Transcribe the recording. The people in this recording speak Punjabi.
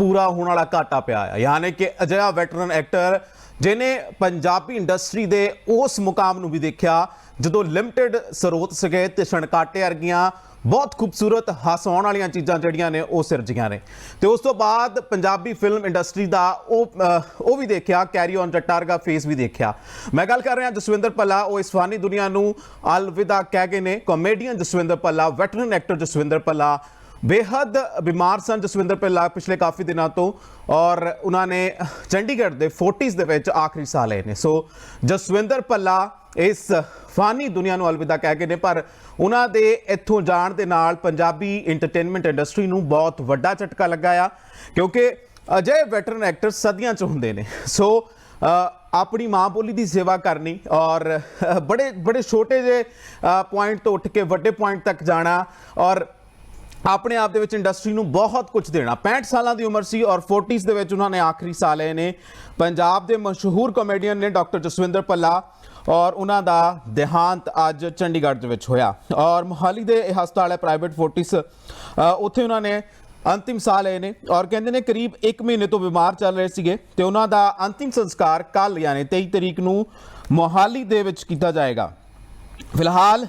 ਪੂਰਾ ਹੋਣ ਵਾਲਾ ਘਾਟਾ ਪਿਆ ਹੈ ਯਾਨੀ ਕਿ ਅਜਿਹਾ ਵੈਟਰਨ ਐਕਟਰ ਜਿਨੇ ਪੰਜਾਬੀ ਇੰਡਸਟਰੀ ਦੇ ਉਸ ਮੁਕਾਮ ਨੂੰ ਵੀ ਦੇਖਿਆ, ਜਦੋਂ ਲਿਮਟਿਡ ਸਰੋਤ ਸਕੇ ਤੇ ਛਣਕਾਟੇ ਵਰਗੀਆਂ ਬਹੁਤ ਖੂਬਸੂਰਤ ਹਸਾਉਣ ਵਾਲੀਆਂ ਚੀਜ਼ਾਂ ਜਿਹੜੀਆਂ ਨੇ, ਉਹ ਸਿਰਜੀਆਂ ਨੇ। ਤੇ ਉਸ ਤੋਂ ਬਾਅਦ ਪੰਜਾਬੀ ਫਿਲਮ ਇੰਡਸਟਰੀ ਦਾ ਉਹ ਉਹ ਵੀ ਦੇਖਿਆ ਕੈਰੀ ਔਨ ਜੱਟਾਰਗਾ ਫੇਸ ਵੀ ਦੇਖਿਆ। ਮੈਂ ਗੱਲ ਕਰ ਰਿਹਾ ਜਸਵਿੰਦਰ ਪੱਲਾ ਉਹ ਇਸ ਫਾਨੀ ਦੁਨੀਆ ਨੂੰ ਅਲਵਿਦਾ ਕਹਿ ਗਏ ਨੇ। ਕਾਮੇਡੀਅਨ ਜਸਵਿੰਦਰ ਪੱਲਾ ਵੈਟਰਨ ਐਕਟਰ ਜਸਵਿੰਦਰ ਪੱਲਾ ਬੇਹੱਦ ਬਿਮਾਰ ਸਨ ਜਸਵਿੰਦਰ ਪੱਲਾ ਪਿਛਲੇ ਕਾਫੀ ਦਿਨਾਂ ਤੋਂ ਔਰ ਉਹਨਾਂ ਨੇ ਚੰਡੀਗੜ੍ਹ ਦੇ 40s ਦੇ ਵਿੱਚ ਆਖਰੀ ਸਾਹ ਲਏ ਨੇ। ਸੋ ਜਸਵਿੰਦਰ ਪੱਲਾ ਇਸ ਫਾਨੀ ਦੁਨੀਆ ਨੂੰ ਅਲਵਿਦਾ ਕਹਿ ਗਏ ਨੇ, ਪਰ ਉਹਨਾਂ ਦੇ ਇੱਥੋਂ ਜਾਣ ਦੇ ਨਾਲ ਪੰਜਾਬੀ ਐਂਟਰਟੇਨਮੈਂਟ ਇੰਡਸਟਰੀ ਨੂੰ ਬਹੁਤ ਵੱਡਾ ਝਟਕਾ ਲੱਗਾ ਆ, ਕਿਉਂਕਿ ਅਜੇ ਵੈਟਰਨ ਐਕਟਰ ਸਦੀਆਂ ਚ ਹੁੰਦੇ ਨੇ। ਸੋ ਆਪਣੀ ਮਾਂ ਬੋਲੀ ਦੀ ਸੇਵਾ ਕਰਨੀ ਔਰ ਬੜੇ ਬੜੇ ਛੋਟੇ ਜਿਹੇ ਪੁਆਇੰਟ ਤੋਂ ਉੱਠ ਕੇ ਵੱਡੇ ਪੁਆਇੰਟ ਤੱਕ ਜਾਣਾ ਔਰ ਆਪਣੇ ਆਪ ਦੇ ਵਿੱਚ ਇੰਡਸਟਰੀ ਨੂੰ ਬਹੁਤ ਕੁਝ ਦੇਣਾ। 65 ਸਾਲਾਂ ਦੀ ਉਮਰ ਸੀ ਔਰ 40s ਦੇ ਵਿੱਚ ਉਹਨਾਂ ਨੇ ਆਖਰੀ ਸਾਲ ਲਏ ਨੇ ਪੰਜਾਬ ਦੇ ਮਸ਼ਹੂਰ ਕਾਮੇਡੀਅਨ ਨੇ ਡਾਕਟਰ ਜਸਵਿੰਦਰ ਪੱਲਾ ਔਰ ਉਹਨਾਂ ਦਾ ਦੇਹਾਂਤ ਅੱਜ ਚੰਡੀਗੜ੍ਹ ਦੇ ਵਿੱਚ ਹੋਇਆ। ਔਰ ਮੁਹਾਲੀ ਦੇ ਇਹ ਹਸਪਤਾਲ ਹੈ ਪ੍ਰਾਈਵੇਟ ਫੋਰਟਿਸ ਅ, ਉੱਥੇ ਉਹਨਾਂ ਨੇ ਅੰਤਿਮ ਸਾਹ ਲਏ ਨੇ ਔਰ ਕਹਿੰਦੇ ਨੇ ਕਰੀਬ 1 ਮਹੀਨੇ ਤੋਂ ਬਿਮਾਰ ਚੱਲ ਰਹੇ ਸੀਗੇ ਤੇ ਉਹਨਾਂ ਦਾ ਅੰਤਿਮ ਸੰਸਕਾਰ ਕੱਲ ਯਾਨੀ 23 ਤਰੀਕ ਨੂੰ ਮੋਹਾਲੀ ਦੇ ਵਿੱਚ ਕੀਤਾ ਜਾਏਗਾ। ਫਿਲਹਾਲ